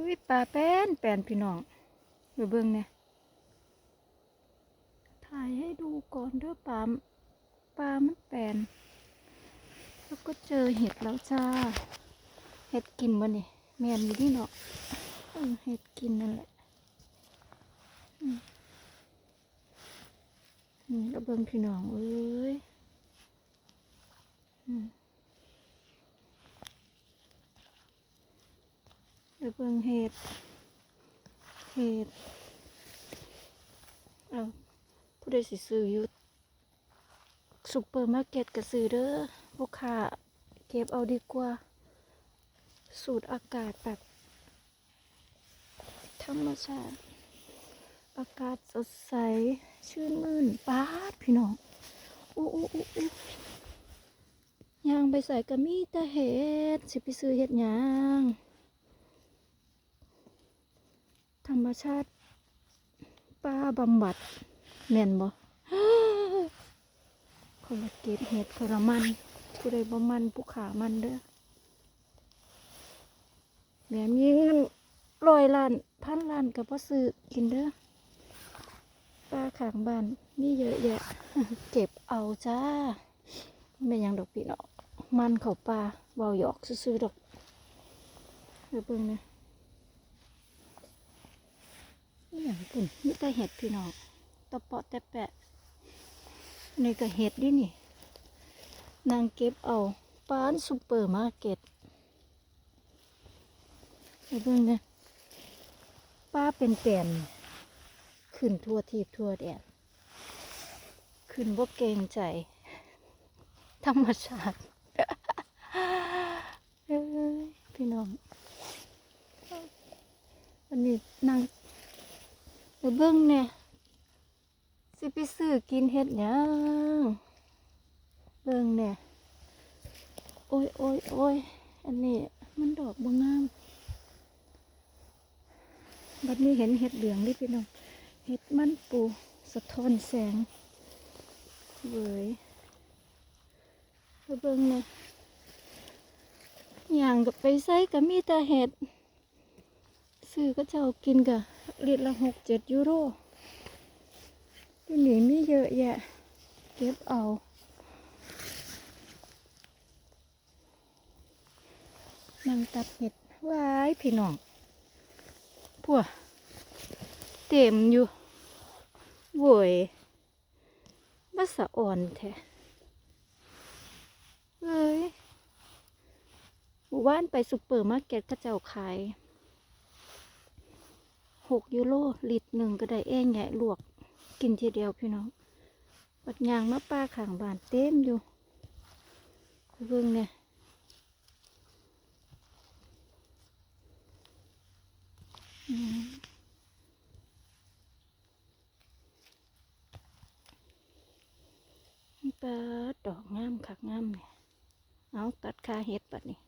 อุ้ยปลาแป้นแป้นพี่น้องไปเบิ่งเนี่ยถ่ายให้ดูก่อนเด้อปลาปลามันแป้นแล้วก็เจอเห็ดแล้วจ้า เห็ดกินบ่นี่แม่นอยู่นี่เนาะเอเห็ดกินนั่นแหละนี่ก็เบิ่งพี่น้องเอ้ย อืม เดี๋ยวเบิ่งเห็ด เห็ด เอาผู้ใดสิซื้ออยู่ซุปเปอร์มาร์เก็ตก็ซื้อเด้อลูกค้าเก็บเอาดีกว่า สูดอากาศแบบธรรมชาติ อากาศสดใส ชื่นมื่นป้าดพี่น้องอู้อู้อู้อู้ยางไปใส่กระมีแต่เห็ดสิไปซื้อเห็ดยาง ธรร มชาติป้าบำบัดแม่นบ่คนลเก็บเห็ดคนละมันผู้ใดบ่มันผู้ขามันเด้อแม่มีเงินร้อยล้านพันล้านกับพ่ซื้อกินเด้อป้าขางบ้านมีเยอะแยะ เก็บเอาจ้าไม่ยังดอกพี่เนาะมันเขาปลาเบาหยอกซื้อๆดอกเดี๋ยวเบิ่งนี่ยนี่อย่าง ปุ่นนี่ก็เห็ดพี่น้องตะเปาะแต่แปะ นี่ก็เห็ดดินี่ นางเก็บเอาป้านซูเปอร์มาร์เก็ตไปเบิ่งนะป้าเป็นแปลนขึ้นทั่วทีบทั่วแดนขึ้นบ่เกรงใจ ธรรมชาติพี่น้องวันนี้นั่ง ไปเบิ่งเนี่ยสิไปซื้อกินเฮ็ดหยังเบิ่งเนี่ยโอ้ยโอ้ยโอ้ยอันนี้มันดอกบ่งามบัดนี้เห็นเห็ดเหลืองนี่พี่น้องเห็ดมันปูสะท้อนแสงเวยเบิ่งเนี่ยอย่างกับไปใส่กับมีแต่เห็ดซื้อก็จะเจ้ากินกะ ลิตรละหกเจ็ดยูโรที่นี่มีเยอะแยะ เก็บเอา นั่งตัดเห็ดไว้ายพี่น้องพวกเต็มอยู่โวยมาสะอ่อนแท้เอ้ยหมู่บ้านไปซุปเปอร์มาร์เก็ตก็เจ้าขาย หกยูโรลิตรหนึ่งก็ได้เองใหญ่ลวก กินทีเดียวพี่น้องปัดยางมาป้าขางบานเต็มอยู่เบิ่งเนี่ยอืมนี่ปลาดอกงามคักงามเนี่ย เอาตัดคาเห็ดปัดนี่